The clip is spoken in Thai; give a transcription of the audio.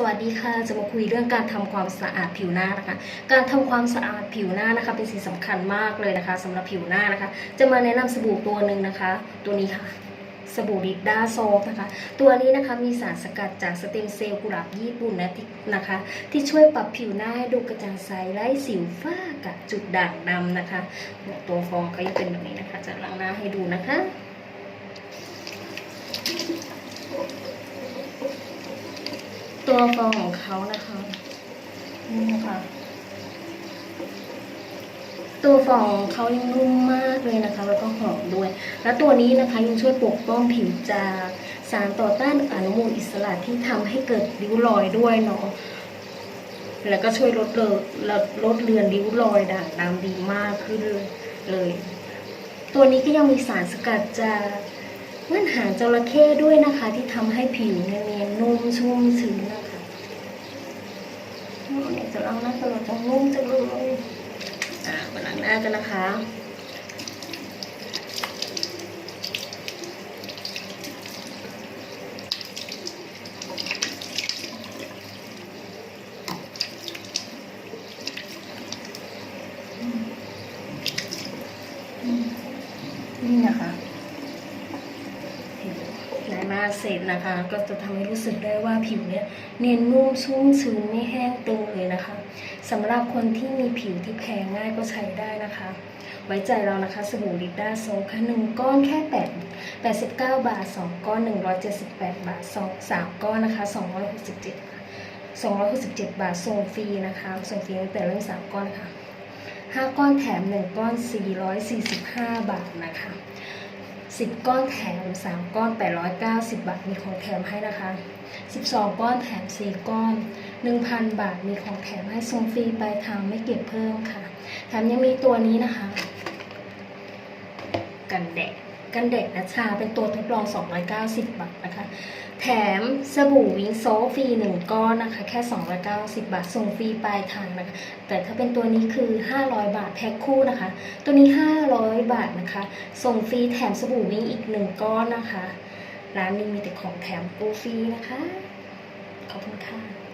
สวัสดีค่ะ จะมาคุยเรื่องการทำความสะอาดผิวหน้านะคะ การทำความสะอาดผิวหน้านะคะ เป็นสิ่งสำคัญมากเลยนะคะสำหรับผิวหน้านะคะ จะมาแนะนำสบู่ตัวหนึ่งนะคะ ตัวนี้ค่ะสบู่ลิดด้าโซฟนะคะ ตัวนี้นะคะมีสารสกัดจากสเต็มเซลล์กุหลาบญี่ปุ่นนะที่นะคะ ที่ช่วยปรับผิวหน้าให้ดูกระจ่างใสไร้สิวฝ้ากระจุดด่างดำนะคะ ตัวฟองก็จะเป็นแบบนี้นะคะจะล้างหน้าให้ดูนะคะ ตัวฟองของเขานะคะ นี่นะคะ ตัวฟองของเขายังนุ่มมากเลยนะคะ แล้วก็หอมด้วย แล้วตัวนี้นะคะยังช่วยปกป้องผิวจากสารต่อต้านอนุมูลอิสระที่ทำให้เกิดริ้วรอยด้วยเนาะ แล้วก็ช่วยลดเลอลดลดเลือนริ้วรอยด่างดำดีมากขึ้นเลย ตัวนี้ก็ยังมีสารสกัดจากเงื่อนหางจระเข้ด้วยนะคะ ที่ทำให้ผิวเนียนนุ่มชุ่มชื้นนะคะ จะล้าหน้าตลอดจะนุ่มจังเลยอ่ามาล้างหน้ากันนะคะนี่นะคะ มาเสร็จนะคะ ก็จะทำให้รู้สึกได้ว่าผิวเนี่ยเนียนนุ่มชุ่มชื้นไม่แห้งตึงเลยนะคะสำหรับคนที่มีผิวที่แพ้ง่ายก็ใช้ได้นะคะ ไว้ใจเรานะคะสบู่ลิปด้าโซค่ะหนึ่งก้อนแค่8 89 บาท 2 ก้อน 178 บาท 2 3 ก้อนนะคะ 267 267 บาทส่งฟรีนะคะส่งฟรีตั้งแต่เริ่ม3ก้อนค่ะ5ก้อนแถม 1 ก้อน 445 บาทนะคะ 10 ก้อนแถม 3 ก้อน 890 บาทมีของแถมให้นะคะ 12 ก้อนแถม 4 ก้อน 1,000 บาทมีของแถมให้ส่งฟรีปลายทางไม่เก็บเพิ่มค่ะ แถมยังมีตัวนี้นะคะ กันแดดกันแดดนะชาเป็นตัวทดลอง 290 บาทนะคะ แถมสบู่วิงโซฟรีหนึ่งก้อนนะคะ แค่ 290 บาท ส่งฟรีปลายทางนะคะ แต่ถ้าเป็นตัวนี้คือ 500 บาทแพ็คคู่นะคะ ตัวนี้ 500 บาทนะคะ ส่งฟรีแถมสบู่วิงอีกหนึ่งก้อนนะคะ ร้านนี้มีแต่ของแถมปูฟรีนะคะ ขอบคุณค่ะ